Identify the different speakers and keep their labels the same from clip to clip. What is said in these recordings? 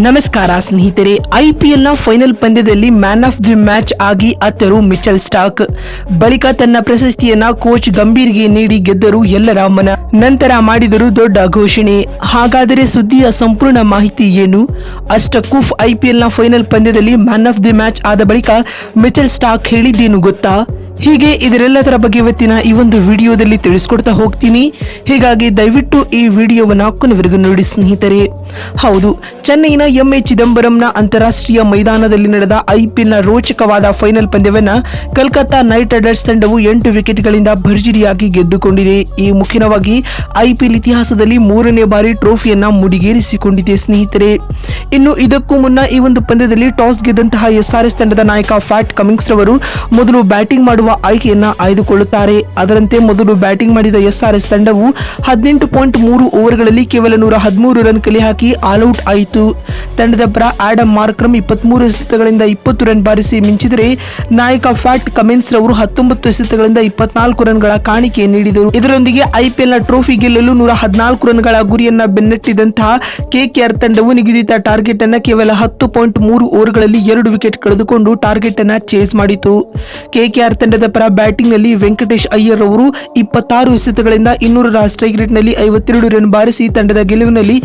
Speaker 1: ನಮಸ್ಕಾರ ಸ್ನೇಹಿತರೆ ಐಪಿಎಲ್ನ ಫೈನಲ್ ಪಂದ್ಯದಲ್ಲಿ ಮ್ಯಾನ್ ಆಫ್ ದಿ ಮ್ಯಾಚ್ ಆಗಿ ಅತ್ತರು ಮಿಚಲ್ ಸ್ಟಾಕ್ ಬಳಿಕ ತನ್ನ ಪ್ರಶಸ್ತಿಯನ್ನ ಕೋಚ್ ಗಂಭೀರ್ಗೆ ನೀಡಿ ಗೆದ್ದರು ಎಲ್ಲರ ಮನ. ನಂತರ ಮಾಡಿದರು ದೊಡ್ಡ ಘೋಷಣೆ. ಹಾಗಾದರೆ ಸುದ್ದಿಯ ಸಂಪೂರ್ಣ ಮಾಹಿತಿ ಏನು? ಅಷ್ಟಕ್ಕೂ ಐಪಿಎಲ್ನ ಫೈನಲ್ ಪಂದ್ಯದಲ್ಲಿ ಮ್ಯಾನ್ ಆಫ್ ದಿ ಮ್ಯಾಚ್ ಆದ ಬಳಿಕ ಮಿಚಲ್ ಸ್ಟಾಕ್ ಹೇಳಿದ್ದೇನು ಗೊತ್ತಾ? ಹೀಗೆ ಇದರೆಲ್ಲದರ ಬಗ್ಗೆ ಇವತ್ತಿನ ಈ ಒಂದು ವಿಡಿಯೋದಲ್ಲಿ ತಿಳಿಸ್ಕೊಡ್ತಾ ಹೋಗ್ತೀನಿ. ಹೀಗಾಗಿ ದಯವಿಟ್ಟು ಈ ವಿಡಿಯೋವನ್ನು ಕೊನೆವರೆಗೂ ನೋಡಿ ಸ್ನೇಹಿತರೆ. ಹೌದು, ಚೆನ್ನೈನ ಎಂಎ ಚಿದಂಬರಂನ ಅಂತಾರಾಷ್ಟ್ರೀಯ ಮೈದಾನದಲ್ಲಿ ನಡೆದ ಐಪಿಎಲ್ನ ರೋಚಕವಾದ ಫೈನಲ್ ಪಂದ್ಯವನ್ನು ಕಲ್ಕತ್ತಾ ನೈಟ್ ರೈಡರ್ಸ್ ತಂಡವು ಎಂಟು ವಿಕೆಟ್ಗಳಿಂದ ಭರ್ಜರಿಯಾಗಿ ಗೆದ್ದುಕೊಂಡಿದೆ. ಈ ಮುಖ್ಯವಾಗಿ ಐಪಿಎಲ್ ಇತಿಹಾಸದಲ್ಲಿ ಮೂರನೇ ಬಾರಿ ಟ್ರೋಫಿಯನ್ನ ಮುಡಿಗೇರಿಸಿಕೊಂಡಿದೆ ಸ್ನೇಹಿತರೆ. ಇನ್ನು ಇದಕ್ಕೂ ಮುನ್ನ ಈ ಒಂದು ಪಂದ್ಯದಲ್ಲಿ ಟಾಸ್ ಗೆದ್ದಂತಹ ಎಸ್ಆರ್ಎಸ್ ತಂಡದ ನಾಯಕ ಫ್ಯಾಟ್ ಕಮಿಂಗ್ಸ್ ರವರು ಮೊದಲು ಬ್ಯಾಟಿಂಗ್ ಮಾಡುವ ಆಯ್ಕೆಯನ್ನ ಆಯ್ದುಕೊಳ್ಳುತ್ತಾರೆ. ಅದರಂತೆ ಮೊದಲು ಬ್ಯಾಟಿಂಗ್ ಮಾಡಿದ ಎಸ್ಆರ್ಎಸ್ ತಂಡವು ಹದಿನೆಂಟು ಪಾಯಿಂಟ್ ಮೂರು ಓವರ್ಗಳಲ್ಲಿ ಕೇವಲ ನೂರ ಹದಿಮೂರು ರನ್ ಕಲೆ ಹಾಕಿ ಆಲ್ಔಟ್ ಆಯಿತು. ತಂಡದ ಪರ ಆಡಮ್ ಮಾರ್ಕ್ರಮ್ ಇಪ್ಪತ್ಮೂರು ಎಸೆತಗಳಿಂದ ಇಪ್ಪತ್ತು ರನ್ ಬಾರಿಸಿ ಮಿಂಚಿದರೆ ನಾಯಕ ಫ್ಯಾಟ್ ಕಮಿನ್ಸ್ ರವರು ಹತ್ತೊಂಬತ್ತು ಎಸೆತಗಳಿಂದ ಇಪ್ಪತ್ನಾಲ್ಕು ರನ್ಗಳ ಕಾಣಿಕೆ ನೀಡಿದರು. ಇದರೊಂದಿಗೆ ಐಪಿಎಲ್ನ ಟ್ರೋಫಿ ಗೆಲ್ಲಲು ನೂರ ಹದಿನಾಲ್ಕು ರನ್ಗಳ ಗುರಿಯನ್ನ ಬೆನ್ನಟ್ಟಿದಂತಹ ಕೆಕೆಆರ್ ತಂಡವು ನಿಗದಿತ ಟಾರ್ಗೆಟ್ ಅನ್ನು ಕೇವಲ ಹತ್ತು ಪಾಯಿಂಟ್ ಮೂರು ಓವರ್ಗಳಲ್ಲಿ ಎರಡು ವಿಕೆಟ್ ಕಳೆದುಕೊಂಡು ಟಾರ್ಗೆಟ್ ಅನ್ನು ಚೇಸ್ ಮಾಡಿತು. ಕೆಕೆಆರ್ ತಂಡದ ಪರ ಬ್ಯಾಟಿಂಗ್ನಲ್ಲಿ ವೆಂಕಟೇಶ್ ಅಯ್ಯರ್ ಅವರು ಇಪ್ಪತ್ತಾರು ಎಸೆತಗಳಿಂದ ಇನ್ನೂರರ ರಾಷ್ಟ್ರೀಯ ಕ್ರಿಕೆಟ್ನಲ್ಲಿ ನಲ್ಲಿ ಐವತ್ತೆರಡು ರನ್ ಬಾರಿಸಿ ತಂಡದ ಗೆಲುವಿನಲ್ಲಿ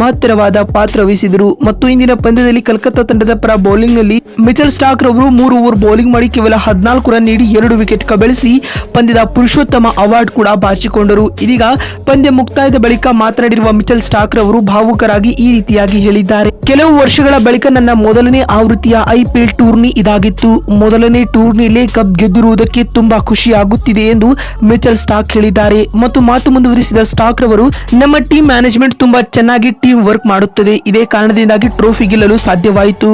Speaker 1: ಮಹತ್ತರವಾದ ಪಾತ್ರ ವಹಿಸಿದರು. ಮತ್ತು ಇಂದಿನ ಪಂದ್ಯದಲ್ಲಿ ಕಲ್ಕತ್ತಾ ತಂಡದ ಪರ ಬೌಲಿಂಗ್ನಲ್ಲಿ ಮಿಚಲ್ ಸ್ಟಾಕ್ ರವರು ಮೂರು ಓವರ್ ಬೌಲಿಂಗ್ ಮಾಡಿ ಕೇವಲ ಹದಿನಾಲ್ಕು ರನ್ ನೀಡಿ ಎರಡು ವಿಕೆಟ್ ಕಬಳಿಸಿ ಪಂದ್ಯದ ಪುರುಷೋತ್ತಮ ಅವಾರ್ಡ್ ಕೂಡ ಬಾಚಿಕೊಂಡರು. ಇದೀಗ ಪಂದ್ಯ ಮುಕ್ತಾಯದ ಬಳಿಕ ಮಾತನಾಡಿರುವ ಮಿಚಲ್ ಸ್ಟಾಕ್ ರವರು ಭಾವುಕರಾಗಿ ಈ ರೀತಿಯಾಗಿ ಹೇಳಿದ್ದಾರೆ. ಕೆಲವು ವರ್ಷಗಳ ಬಳಿಕ ನನ್ನ ಮೊದಲನೇ ಆವೃತ್ತಿಯ ಐಪಿಎಲ್ ಟೂರ್ನಿ ಇದಾಗಿತ್ತು. ಮೊದಲನೇ ಟೂರ್ನಿಯಲ್ಲಿ ಕಪ್ ಗೆದ್ದಿರುವುದಕ್ಕೆ ತುಂಬಾ ಖುಷಿ ಆಗುತ್ತಿದೆ ಎಂದು ಮಿಚಲ್ ಸ್ಟಾಕ್ ಹೇಳಿದ್ದಾರೆ. ಮತ್ತು ಮಾತು ಮುಂದುವರಿಸಿದ ಸ್ಟಾಕ್ ರವರು ನಮ್ಮ ಟೀಮ್ ಮ್ಯಾನೇಜ್ಮೆಂಟ್ ತುಂಬಾ ಚೆನ್ನಾಗಿ ಟೀಮ್ ವರ್ಕ್ ಮಾಡುತ್ತದೆ. ಇದೇ ಕಾರಣದಿಂದಾಗಿ ಟ್ರೋಫಿ ಗೆಲ್ಲಲು ಸಾಧ್ಯವಾಯಿತು.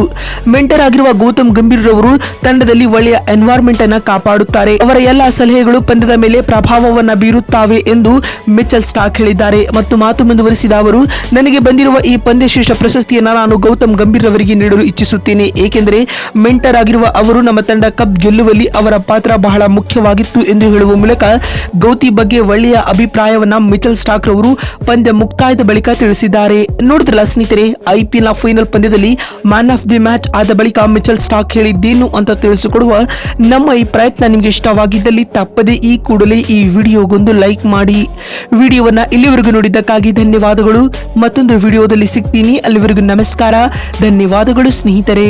Speaker 1: ಮೆಂಟರ್ ಆಗಿರುವ ಗೌತಮ್ ಗಂಭೀರ್ ರವರು ತಂಡದಲ್ಲಿ ಒಳ್ಳೆಯ ಎನ್ವೈರ್ಮೆಂಟ್ ಅನ್ನ ಕಾಪಾಡುತ್ತಾರೆ. ಅವರ ಎಲ್ಲ ಸಲಹೆಗಳು ಪಂದ್ಯದ ಮೇಲೆ ಪ್ರಭಾವವನ್ನ ಬೀರುತ್ತವೆ ಎಂದು ಮಿಚಲ್ ಸ್ಟಾಕ್ ಹೇಳಿದ್ದಾರೆ. ಮತ್ತು ಮಾತು ಮುಂದುವರಿಸಿದ ಅವರು, ನನಗೆ ಬಂದಿರುವ ಈ ಪಂದ್ಯಶ್ರೇಷ್ಠ ಪ್ರಶಸ್ತಿಯನ್ನ ನಾನು ಗೌತಮ್ ಗಂಭೀರ್ ಅವರಿಗೆ ನೀಡಲು ಇಚ್ಛಿಸುತ್ತೇನೆ ಏಕೆಂದರೆ ಮೆಂಟರ್ ಆಗಿರುವ ಅವರು ನಮ್ಮ ತಂಡ ಕಪ್ ಗೆಲ್ಲುವಲ್ಲಿ ಅವರ ಪಾತ್ರ ಬಹಳ ಮುಖ್ಯವಾಗಿತ್ತು ಎಂದು ಹೇಳುವ ಮೂಲಕ ಗೌತಿ ಬಗ್ಗೆ ಒಳ್ಳೆಯ ಅಭಿಪ್ರಾಯವನ್ನ ಮಿಚಲ್ ಸ್ಟಾಕ್ ರವರು ಪಂದ್ಯ ಮುಕ್ತಾಯದ ಬಳಿಕ ತಿಳಿಸಿದ್ದಾರೆ. ನೋಡಿದ್ರಲ್ಲ ಸ್ನೇಹಿತರೆ ಐಪಿಎಲ್ನ ಫೈನಲ್ ಪಂದ್ಯದಲ್ಲಿ ಮ್ಯಾನ್ ಆಫ್ ದಿ ಮ್ಯಾಚ್ ಆದ ಬಳಿಕ ಮಿಚಲ್ ಸ್ಟಾಕ್ ಹೇಳಿದ್ದೇನು ಅಂತ ತಿಳಿಸಿಕೊಡುವ ನಮ್ಮ ಈ ಪ್ರಯತ್ನ ನಿಮಗೆ ಇಷ್ಟವಾಗಿದ್ದಲ್ಲಿ ತಪ್ಪದೆ ಈ ಕೂಡಲೇ ಈ ವಿಡಿಯೋಗೊಂದು ಲೈಕ್ ಮಾಡಿ. ವಿಡಿಯೋವನ್ನ ಇಲ್ಲಿವರೆಗೂ ನೋಡಿದ್ದಕ್ಕಾಗಿ ಧನ್ಯವಾದಗಳು. ಮತ್ತೊಂದು ವಿಡಿಯೋದಲ್ಲಿ ಸಿಗ್ತೀನಿ. ಅಲ್ಲಿವರೆಗೂ ನಮಸ್ಕಾರ. ಧನ್ಯವಾದಗಳು ಸ್ನೇಹಿತರೆ.